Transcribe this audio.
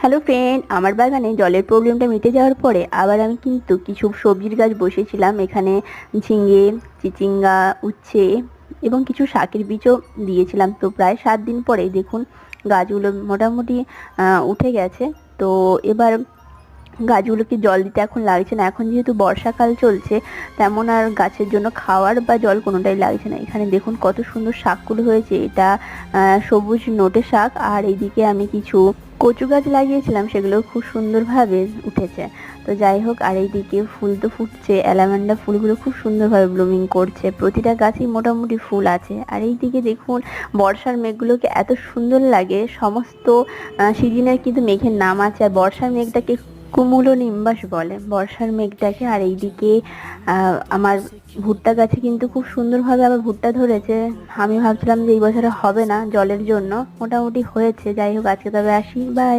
Hello friend আমার বাগানে জলের প্রবলেমটা মিটে যাওয়ার পরে আবার আমি কিন্তু কিছু সবজির গাছ বসেছিলাম। এখানে ঝিঙে, চিচিঙ্গা, উচ্ছে এবং কিছু শাকের বীজও দিয়েছিলাম। তো প্রায় সাত দিন পরে দেখুন গাছগুলো মোটামুটি উঠে গেছে। তো এবার গাছগুলোকে জল দিতে এখন লাগছে না। এখন যেহেতু বর্ষাকাল চলছে, তেমন আর গাছের জন্য খাওয়ার বা জল কোনোটাই লাগছে না। এখানে দেখুন কত সুন্দর শাকগুলো হয়েছে। এটা সবুজ নোটে শাক। আর এইদিকে আমি কিছু কচু গাছ লাগিয়েছিলাম সেগুলো খুব সুন্দরভাবে উঠেছে। তো যাই হোক, আর এইদিকে ফুল তো ফুটছে। অ্যালামেন্ডা ফুলগুলো খুব সুন্দরভাবে ব্লুমিং করছে। প্রতিটা গাছেই মোটামুটি ফুল আছে। আর এইদিকে দেখুন, বর্ষার মেঘগুলোকে এত সুন্দর লাগে। সমস্ত সিজনের কিন্তু মেঘের নাম আছে। আর বর্ষার মেঘটাকে কুমুলো নিম্বাস বলে। বর্ষার মেঘটাকে আর এইদিকে আমার ভুট্টা গাছে কিন্তু খুব সুন্দরভাবে আবার ভুট্টা ধরেছে। আমি ভাবছিলাম যে এই বছরে হবে না জলের জন্য। মোটামুটি হয়েছে। যাই হোক, আজকে তবে আসি। বাই